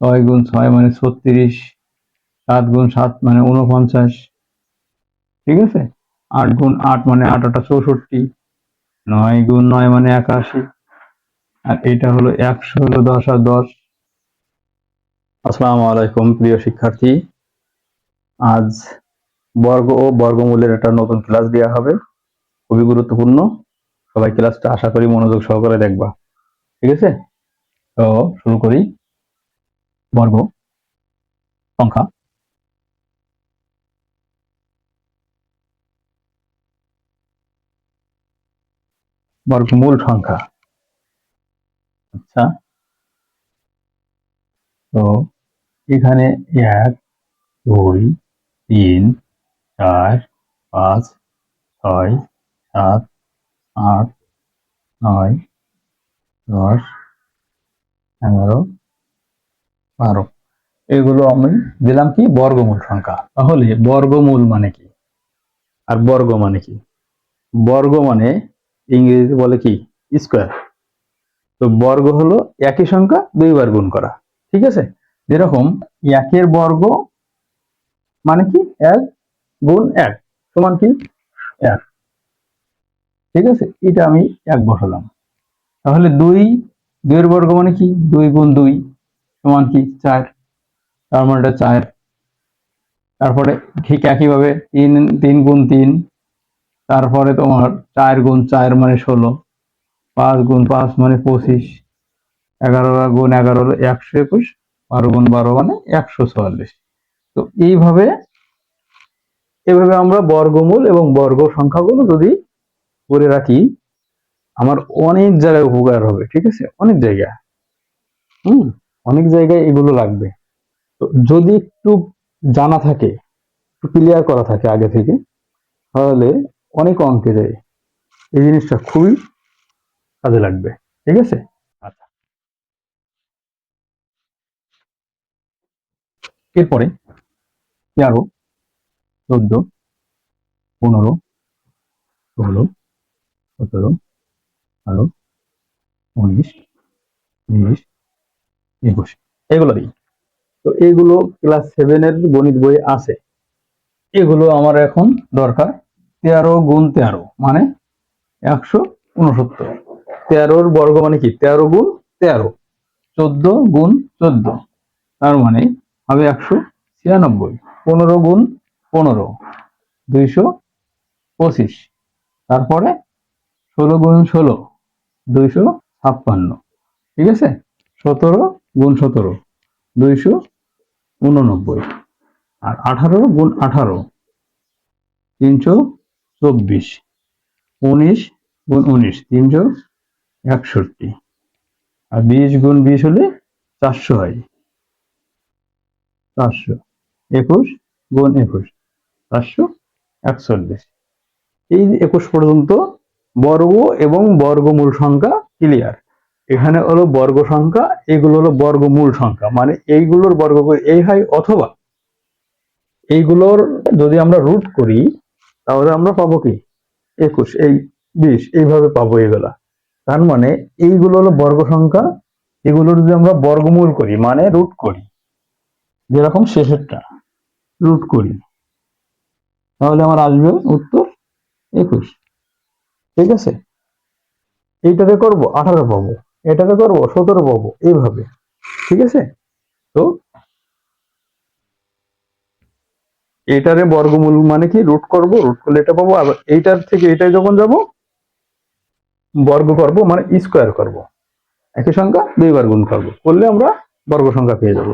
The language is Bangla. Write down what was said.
ছয় গুণ ছয় মানে ছত্রিশ, সাত গুণ সাত মানে উনপঞ্চাশ ঠিক আছে? আট গুণ আট মানে আটটা চৌষট্টি, নয় গুণ নয় মানে একাশি। আর এটা হলো একশো হলো দশ আর দশ। আসসালামু আলাইকুম, প্রিয় শিক্ষার্থী। আজ বর্গ ও বর্গমূলের একটা নতুন ক্লাস দেওয়া হবে। খুবই গুরুত্বপূর্ণ। সবাই ক্লাসটা আশা করি মনোযোগ সহকারে দেখবা। ঠিক আছে? তো শুরু করি। বর্গ সংখ্যা। বর্গ বর্গমূল সংখ্যা। আচ্ছা। তো এখানে এক, দুই, তিন, চার, পাঁচ, ছয়, সাত, আট, নয়, দশ, এগারো বারো এগুলো আমি দিলাম কি? বর্গমূল সংখ্যা। তাহলে বর্গমূল মানে কি? আর বর্গ মানে কি? বর্গ মানে ইংরেজিতে বলে কি? স্কোয়ার। তো বর্গ হলো একই সংখ্যা দুইবার গুণ করা। ঠিক আছে? যেরকম একের বর্গ মানে কি? এক গুণ এক সমান কি? এক। ঠিক আছে? এটা আমি এক বসালাম। তাহলে দুই, দুইয়ের বর্গ মানে কি? দুই গুণ দুই। সমান কি চার তার তারপরে ঠিক একইভাবে তিন তিন গুণ তিন, তারপরে তোমার চার গুণ চার মানে ষোলো, পাঁচ গুণ পাঁচ মানে পঁচিশ এগারো গুণ এগারো একশো একুশ, বারো গুণ বারো মানে একশো চুয়াল্লিশ। তো এইভাবে, এভাবে আমরা বর্গমূল এবং বর্গ সংখ্যাগুলো যদি করে রাখি, আমার অনেক জায়গায় উপকার হবে, ঠিক আছে? অনেক জায়গায়। হুম? অনেক জায়গায় এগুলো লাগবে। তো যদি একটু জানা থাকে, একটু ক্লিয়ার করা থাকে আগে থেকে, তাহলে অনেক অঙ্কে যায় এই জিনিসটা খুবই কাজে লাগবে। ঠিক আছে? আচ্ছা। এরপরে তেরো, চোদ্দ, পনেরো, ষোলো, সতেরো, আঠারো, উনিশ বিশ একুশ। এগুলো তো এগুলো ক্লাস সেভেনের গণিত বই আছে। এগুলো আমার এখন দরকার তেরো গুণ তেরো মানে একশো উনসত্তর। তেরোর বর্গ মানে কি? তেরো গুণ তেরো, চোদ্দ গুণ চোদ্দ। তার মানে হবে একশো ছিয়ানব্বই, পনেরো গুণ পনেরো, দুইশো পঁচিশ। তারপরে ষোলো গুণ ষোলো, দুইশো ছাপ্পান্ন। ঠিক আছে? সতেরো গুণ সতেরো, দুইশো উননব্বই আর আঠারো গুণ আঠারো, তিনশো চব্বিশ, উনিশ গুণ উনিশ, তিনশো একষট্টি আর বিশ গুণ বিশ হলে চারশো হয়। চারশো একুশ গুণ একুশ, চারশো একচল্লিশ। এই একুশ পর্যন্ত বর্গ এবং বর্গমূল সংখ্যা ক্লিয়ার এখানে হলো বর্গ সংখ্যা, এগুলো হলো বর্গমূল সংখ্যা। মানে এইগুলোর বর্গ এই হয় অথবা এইগুলোর যদি আমরা রুট করি, তাহলে আমরা পাবো কি? একুশ, এই বিশ, এইভাবে পাবো এগুলা। তার মানে এইগুলো হলো বর্গ সংখ্যা এগুলোর যদি আমরা বর্গমূল করি মানে রুট করি, যেরকম শেষেরটা রুট করি, তাহলে আমার আসবে উত্তর একুশ। ঠিক আছে? এইটাতে করব, আঠারো পাবো। এটাতে করব সতেরো পাবো, এইভাবে, ঠিক আছে? তো এটারে বর্গমূল মানে কি? রুট করব, রুট করলে এটা পাবো, আর এইটার থেকে এটাই যখন যাব, বর্গ করব মানে স্কোয়ার করব। একই সংখ্যা দুইবার গুণ করব, করলে আমরা বর্গ সংখ্যা পেয়ে যাব।